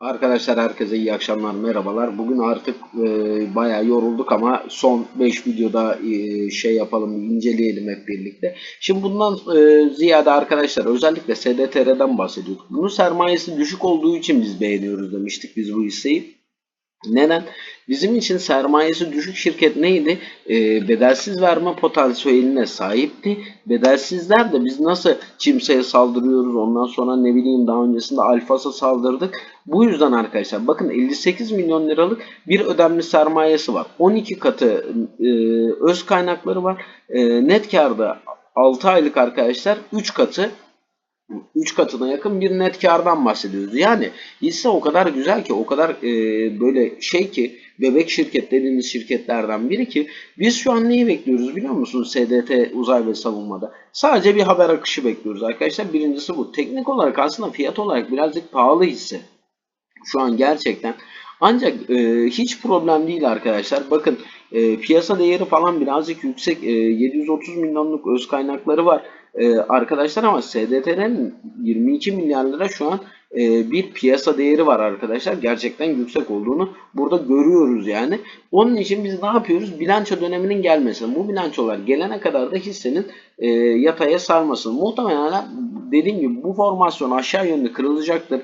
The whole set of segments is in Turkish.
Arkadaşlar herkese iyi akşamlar, merhabalar. Bugün artık e, bayağı yorulduk ama son 5 videoda e, şey yapalım, inceleyelim hep birlikte. Şimdi bundan e, ziyade arkadaşlar özellikle SDTR'den bahsediyorduk. Bunun sermayesi düşük olduğu için biz beğeniyoruz demiştik biz bu hisseyi. Neden? Bizim için sermayesi düşük şirket neydi? E, bedelsiz verme potansiyeline sahipti. Bedelsizler de biz nasıl Çimse'ye saldırıyoruz ondan sonra ne bileyim daha öncesinde Alfas'a saldırdık. Bu yüzden arkadaşlar bakın 58 milyon liralık bir ödenmiş sermayesi var. 12 katı e, öz kaynakları var. E, net karda 6 aylık arkadaşlar 3 katı 3 katına yakın bir net kardan bahsediyoruz. Yani hisse o kadar güzel ki o kadar e, böyle şey ki bebek şirket dediğimiz şirketlerden biri ki biz şu an neyi bekliyoruz biliyor musunuz SDT uzay ve savunmada? Sadece bir haber akışı bekliyoruz arkadaşlar. Birincisi bu. Teknik olarak aslında fiyat olarak birazcık pahalı hisse. Şu an gerçekten. Ancak e, hiç problem değil arkadaşlar. Bakın e, piyasa değeri falan birazcık yüksek. E, 730 milyonluk öz kaynakları var e, arkadaşlar ama SDT'nin 22 milyar lira şu an e, bir piyasa değeri var arkadaşlar. Gerçekten yüksek olduğunu burada görüyoruz yani. Onun için biz ne yapıyoruz? Bilanço döneminin gelmesi. Bu bilançolar gelene kadar da hissenin e, yataya sarmasın. Muhtemelen dediğim gibi bu formasyon aşağı yönlü kırılacaktır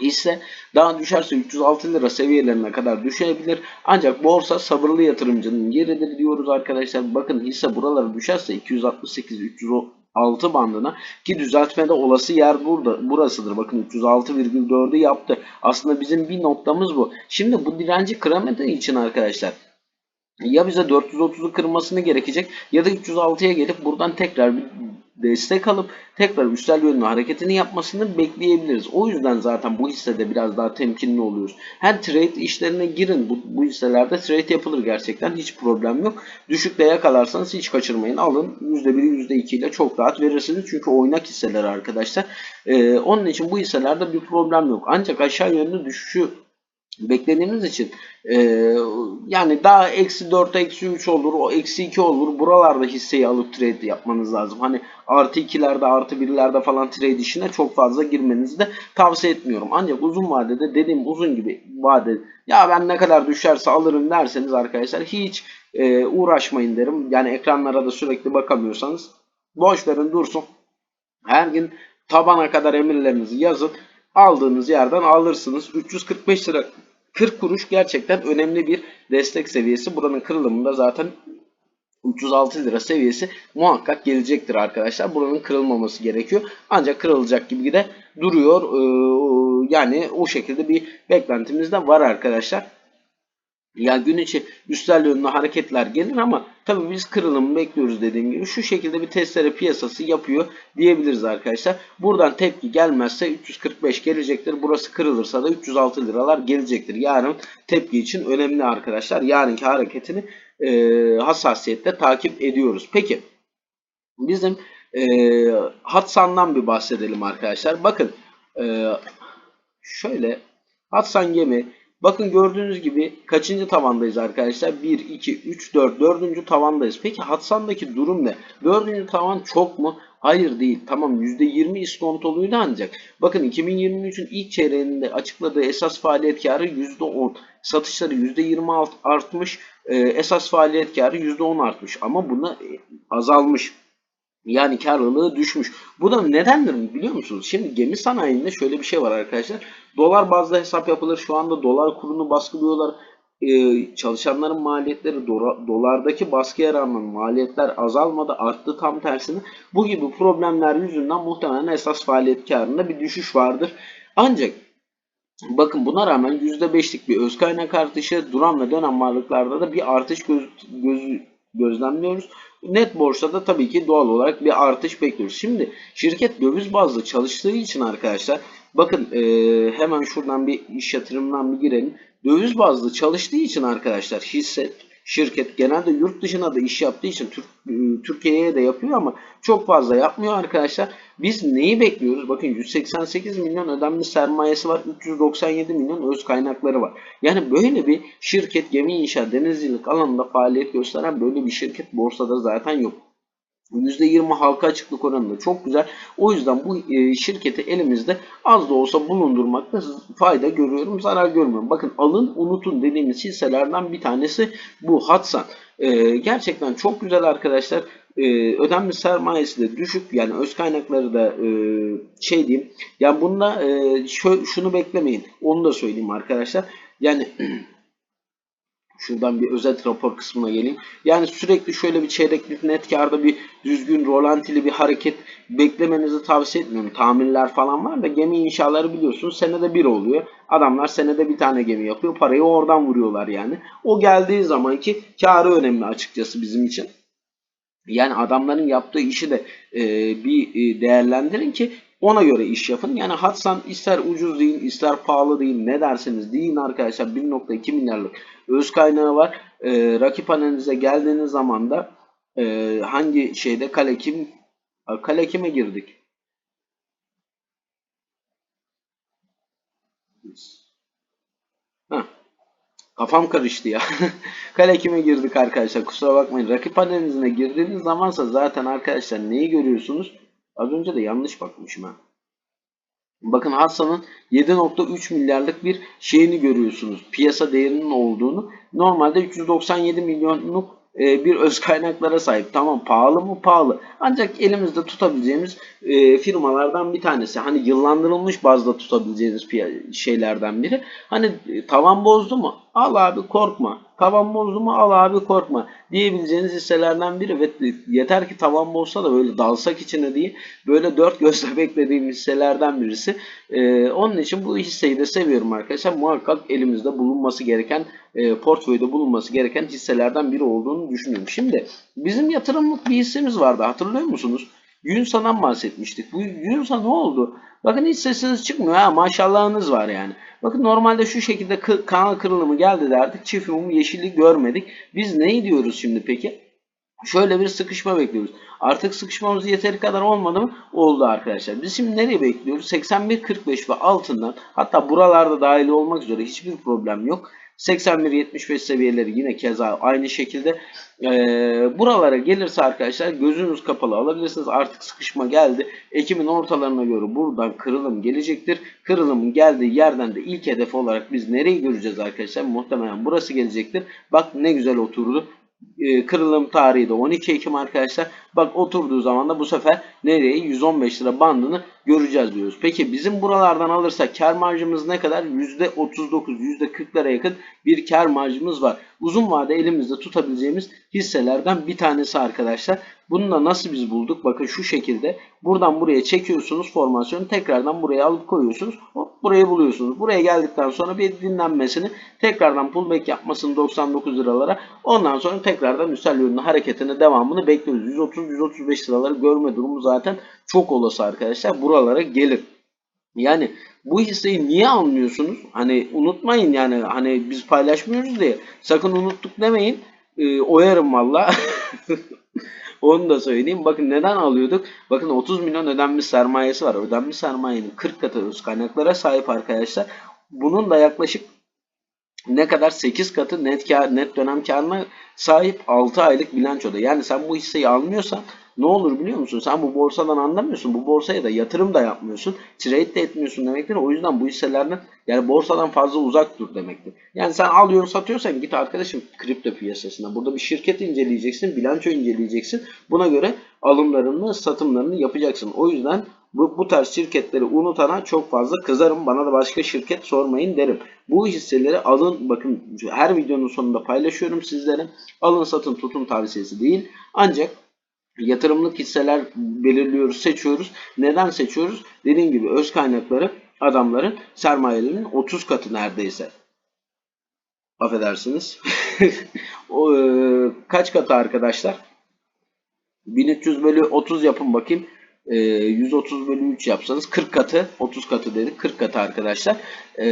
hisse daha düşerse 306 lira seviyelerine kadar düşebilir. Ancak borsa sabırlı yatırımcının yeridir diyoruz arkadaşlar. Bakın hisse buralara düşerse 268 306 bandına ki düzeltmede olası yer burada burasıdır. Bakın 306,4'ü yaptı. Aslında bizim bir noktamız bu. Şimdi bu direnci kıramadığı için arkadaşlar ya bize 430'u kırmasını gerekecek ya da 306'ya gelip buradan tekrar bir destek alıp tekrar üstel yönlü hareketini yapmasını bekleyebiliriz. O yüzden zaten bu hissede biraz daha temkinli oluyoruz. Her trade işlerine girin. Bu, bu hisselerde trade yapılır gerçekten. Hiç problem yok. Düşükte yakalarsanız hiç kaçırmayın. Alın %1'i %2 ile çok rahat verirsiniz. Çünkü oynak hisseler arkadaşlar. Ee, onun için bu hisselerde bir problem yok. Ancak aşağı yönlü düşüşü beklediğimiz için e, yani daha eksi 4 eksi 3 olur o eksi 2 olur buralarda hisseyi alıp trade yapmanız lazım hani artı 2'lerde artı 1'lerde falan trade işine çok fazla girmenizi de tavsiye etmiyorum. Ancak uzun vadede dediğim uzun gibi vade ya ben ne kadar düşerse alırım derseniz arkadaşlar hiç e, uğraşmayın derim. Yani ekranlara da sürekli bakamıyorsanız boş verin dursun. Her gün tabana kadar emirlerinizi yazın aldığınız yerden alırsınız. 345 lira 40 kuruş gerçekten önemli bir destek seviyesi. Buranın kırılımında zaten 306 lira seviyesi muhakkak gelecektir arkadaşlar. Buranın kırılmaması gerekiyor. Ancak kırılacak gibi de duruyor. Ee, yani o şekilde bir beklentimiz de var arkadaşlar. Yani gün içi üstel yönlü hareketler gelir ama tabii biz kırılımı bekliyoruz dediğim gibi. Şu şekilde bir testere piyasası yapıyor diyebiliriz arkadaşlar. Buradan tepki gelmezse 345 gelecektir. Burası kırılırsa da 306 liralar gelecektir. Yarın tepki için önemli arkadaşlar. Yarınki hareketini e, hassasiyetle takip ediyoruz. Peki bizim e, Hatsan'dan bir bahsedelim arkadaşlar. Bakın e, şöyle Hatsan gemi Bakın gördüğünüz gibi kaçıncı tavandayız arkadaşlar? 1, 2, 3, 4. Dördüncü tavandayız. Peki Hatsan'daki durum ne? Dördüncü tavan çok mu? Hayır değil. Tamam %20 iskontoluydu ancak. Bakın 2023'ün ilk çeyreğinde açıkladığı esas faaliyet karı %10. Satışları %26 artmış. Ee, esas faaliyet karı %10 artmış. Ama buna azalmış. Yani karlılığı düşmüş. Bu da nedendir biliyor musunuz? Şimdi gemi sanayinde şöyle bir şey var arkadaşlar. Dolar bazlı hesap yapılır. Şu anda dolar kurunu baskılıyorlar. Ee, çalışanların maliyetleri dolardaki baskıya rağmen maliyetler azalmadı arttı tam tersine. Bu gibi problemler yüzünden muhtemelen esas faaliyet karında bir düşüş vardır. Ancak Bakın buna rağmen %5'lik bir öz kaynak artışı, duran ve dönem varlıklarda da bir artış göz, göz, gözlemliyoruz. Net borsada tabii ki doğal olarak bir artış bekliyoruz. Şimdi şirket döviz bazlı çalıştığı için arkadaşlar bakın e, hemen şuradan bir iş yatırımından bir girelim. Döviz bazlı çalıştığı için arkadaşlar hisse şirket genelde yurt dışına da iş yaptığı için e, Türkiye'ye de yapıyor ama çok fazla yapmıyor arkadaşlar. Biz neyi bekliyoruz? Bakın 188 milyon ödenmiş sermayesi var. 397 milyon öz kaynakları var. Yani böyle bir şirket gemi inşaat denizcilik alanında faaliyet gösteren böyle bir şirket borsada zaten yok. %20 halka açıklık oranında çok güzel. O yüzden bu e, şirketi elimizde az da olsa bulundurmakta fayda görüyorum, zarar görmüyorum. Bakın alın unutun dediğimiz hisselerden bir tanesi bu Hatsan. E, gerçekten çok güzel arkadaşlar. E, ödenmiş sermayesi de düşük. Yani öz kaynakları da e, şey diyeyim. Yani bunda şunu beklemeyin. Onu da söyleyeyim arkadaşlar. Yani Şuradan bir özet rapor kısmına geleyim. Yani sürekli şöyle bir çeyreklik net karda bir düzgün rolantili bir hareket beklemenizi tavsiye etmiyorum. Tamirler falan var da gemi inşaları biliyorsunuz senede bir oluyor. Adamlar senede bir tane gemi yapıyor. Parayı oradan vuruyorlar yani. O geldiği zamanki karı önemli açıkçası bizim için. Yani adamların yaptığı işi de e, bir e, değerlendirin ki ona göre iş yapın. Yani Hatsan ister ucuz değil ister pahalı değil ne derseniz deyin arkadaşlar 1.2 milyarlık öz kaynağı var. E, rakip analize geldiğiniz zaman da e, hangi şeyde kale kim kale kime girdik? Heh. Kafam karıştı ya. Kale kime girdik arkadaşlar kusura bakmayın. Rakip analizine girdiğiniz zamansa zaten arkadaşlar neyi görüyorsunuz? Az önce de yanlış bakmışım ha. Bakın Hasan'ın 7.3 milyarlık bir şeyini görüyorsunuz. Piyasa değerinin olduğunu. Normalde 397 milyonluk e, bir öz kaynaklara sahip. Tamam pahalı mı? Pahalı. Ancak elimizde tutabileceğimiz e, firmalardan bir tanesi. Hani yıllandırılmış bazda tutabileceğiniz şeylerden biri. Hani e, tavan bozdu mu? Al abi korkma. Tavan bozdu mu? Al abi korkma. Diyebileceğiniz hisselerden biri ve yeter ki tavan bozsa da böyle dalsak içine diye böyle dört gözle beklediğim hisselerden birisi. Ee, onun için bu hisseyi de seviyorum arkadaşlar. Muhakkak elimizde bulunması gereken e, portföyde bulunması gereken hisselerden biri olduğunu düşünüyorum. Şimdi bizim yatırımlık bir hissemiz vardı hatırlıyor musunuz? Yunsa'dan bahsetmiştik. Bu Yunsa ne oldu? Bakın hiç sesiniz çıkmıyor ha maşallahınız var yani. Bakın normalde şu şekilde kanal kırılımı geldi derdik. Çift mum yeşillik görmedik. Biz ne diyoruz şimdi peki? Şöyle bir sıkışma bekliyoruz. Artık sıkışmamız yeteri kadar olmadı mı? Oldu arkadaşlar. Biz şimdi nereye bekliyoruz? 81.45 ve altından hatta buralarda dahil olmak üzere hiçbir problem yok. 81-75 seviyeleri yine keza aynı şekilde e, buralara gelirse arkadaşlar gözünüz kapalı alabilirsiniz. Artık sıkışma geldi. Ekim'in ortalarına göre buradan kırılım gelecektir. Kırılımın geldiği yerden de ilk hedef olarak biz nereyi göreceğiz arkadaşlar? Muhtemelen burası gelecektir. Bak ne güzel oturdu. E, kırılım tarihi de 12 Ekim arkadaşlar. Bak oturduğu zaman da bu sefer nereye 115 lira bandını göreceğiz diyoruz. Peki bizim buralardan alırsak kar marjımız ne kadar? %39, %40'lara yakın bir kar marjımız var. Uzun vade elimizde tutabileceğimiz hisselerden bir tanesi arkadaşlar. Bunu da nasıl biz bulduk? Bakın şu şekilde buradan buraya çekiyorsunuz formasyonu tekrardan buraya alıp koyuyorsunuz. Hop burayı buluyorsunuz. Buraya geldikten sonra bir dinlenmesini tekrardan pullback yapmasını 99 liralara ondan sonra tekrardan üstel yönlü hareketine devamını bekliyoruz. 130-135 liraları görme durumu zaten çok olası arkadaşlar. Buralara gelir. Yani bu hisseyi niye almıyorsunuz? Hani unutmayın yani hani biz paylaşmıyoruz diye. Sakın unuttuk demeyin. E, oyarım valla. Onu da söyleyeyim. Bakın neden alıyorduk? Bakın 30 milyon ödenmiş sermayesi var. Ödenmiş sermayenin 40 katı öz kaynaklara sahip arkadaşlar. Bunun da yaklaşık ne kadar 8 katı net kar, net dönem karına sahip 6 aylık bilançoda. Yani sen bu hisseyi almıyorsan ne olur biliyor musun? Sen bu borsadan anlamıyorsun. Bu borsaya da yatırım da yapmıyorsun. Trade de etmiyorsun demektir. O yüzden bu hisselerden yani borsadan fazla uzak dur demektir. Yani sen alıyorsun satıyorsan git arkadaşım kripto piyasasına. Burada bir şirket inceleyeceksin. Bilanço inceleyeceksin. Buna göre alımlarını satımlarını yapacaksın. O yüzden bu, bu tarz şirketleri unutana çok fazla kızarım. Bana da başka şirket sormayın derim. Bu hisseleri alın. Bakın her videonun sonunda paylaşıyorum sizlere. Alın satın tutun tavsiyesi değil. Ancak yatırımlık hisseler belirliyoruz, seçiyoruz. Neden seçiyoruz? Dediğim gibi öz kaynakları adamların sermayelerinin 30 katı neredeyse. Affedersiniz. o, e, kaç katı arkadaşlar? 1300 bölü 30 yapın bakayım. E, 130 bölü 3 yapsanız 40 katı 30 katı dedik 40 katı arkadaşlar. E,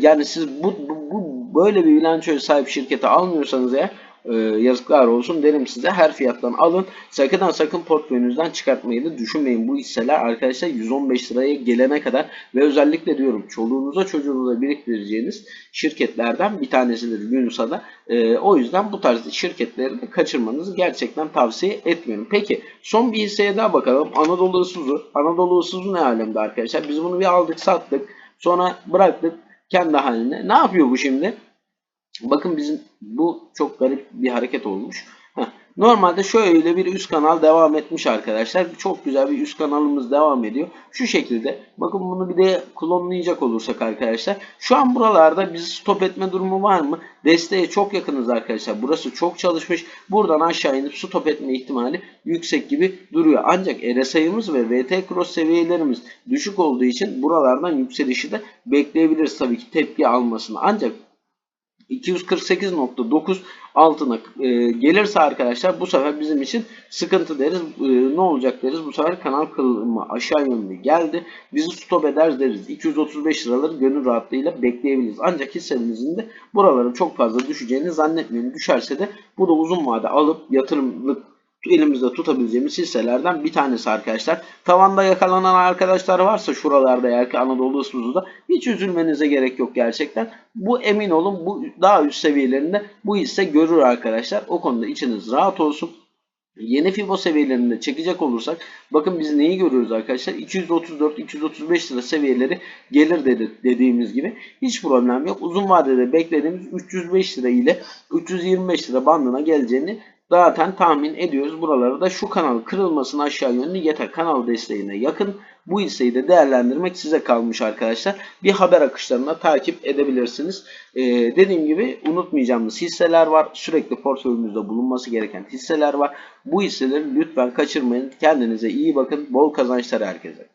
yani siz bu, bu, bu böyle bir bilançoya sahip şirketi almıyorsanız eğer e, yazıklar olsun derim size. Her fiyattan alın. Sakın sakın portföyünüzden çıkartmayı da düşünmeyin. Bu hisseler arkadaşlar 115 liraya gelene kadar ve özellikle diyorum çoluğunuza çocuğunuza biriktireceğiniz şirketlerden bir tanesidir Yunusa'da. E, o yüzden bu tarz şirketleri de kaçırmanızı gerçekten tavsiye etmiyorum. Peki son bir hisseye daha bakalım. Anadolu Isuzu. Anadolu Isuzu ne alemde arkadaşlar? Biz bunu bir aldık sattık. Sonra bıraktık kendi haline. Ne yapıyor bu şimdi? Bakın bizim bu çok garip bir hareket olmuş. Heh. Normalde şöyle bir üst kanal devam etmiş arkadaşlar. Çok güzel bir üst kanalımız devam ediyor. Şu şekilde. Bakın bunu bir de klonlayacak olursak arkadaşlar. Şu an buralarda bizi stop etme durumu var mı? Desteğe çok yakınız arkadaşlar. Burası çok çalışmış. Buradan aşağı inip stop etme ihtimali yüksek gibi duruyor. Ancak RSI'miz ve VT cross seviyelerimiz düşük olduğu için buralardan yükselişi de bekleyebiliriz tabii ki tepki almasını. Ancak 248.9 altına e, gelirse arkadaşlar bu sefer bizim için sıkıntı deriz. E, ne olacak deriz. Bu sefer kanal kırılımı aşağı yönlü geldi. Bizi stop eder deriz. 235 liraları gönül rahatlığıyla bekleyebiliriz. Ancak hissemizin de buraların çok fazla düşeceğini zannetmiyorum. Düşerse de bu da uzun vade alıp yatırımlık elimizde tutabileceğimiz hisselerden bir tanesi arkadaşlar. Tavanda yakalanan arkadaşlar varsa şuralarda eğer ki Anadolu Isuzu'da hiç üzülmenize gerek yok gerçekten. Bu emin olun bu daha üst seviyelerinde bu hisse görür arkadaşlar. O konuda içiniz rahat olsun. Yeni FIBO seviyelerinde çekecek olursak bakın biz neyi görüyoruz arkadaşlar 234-235 lira seviyeleri gelir dedi, dediğimiz gibi hiç problem yok. Uzun vadede beklediğimiz 305 lira ile 325 lira bandına geleceğini zaten tahmin ediyoruz. Buraları da şu kanal kırılmasına aşağı yönlü yeter. Kanal desteğine yakın. Bu hisseyi de değerlendirmek size kalmış arkadaşlar. Bir haber akışlarına takip edebilirsiniz. Ee, dediğim gibi unutmayacağımız hisseler var. Sürekli portföyümüzde bulunması gereken hisseler var. Bu hisseleri lütfen kaçırmayın. Kendinize iyi bakın. Bol kazançlar herkese.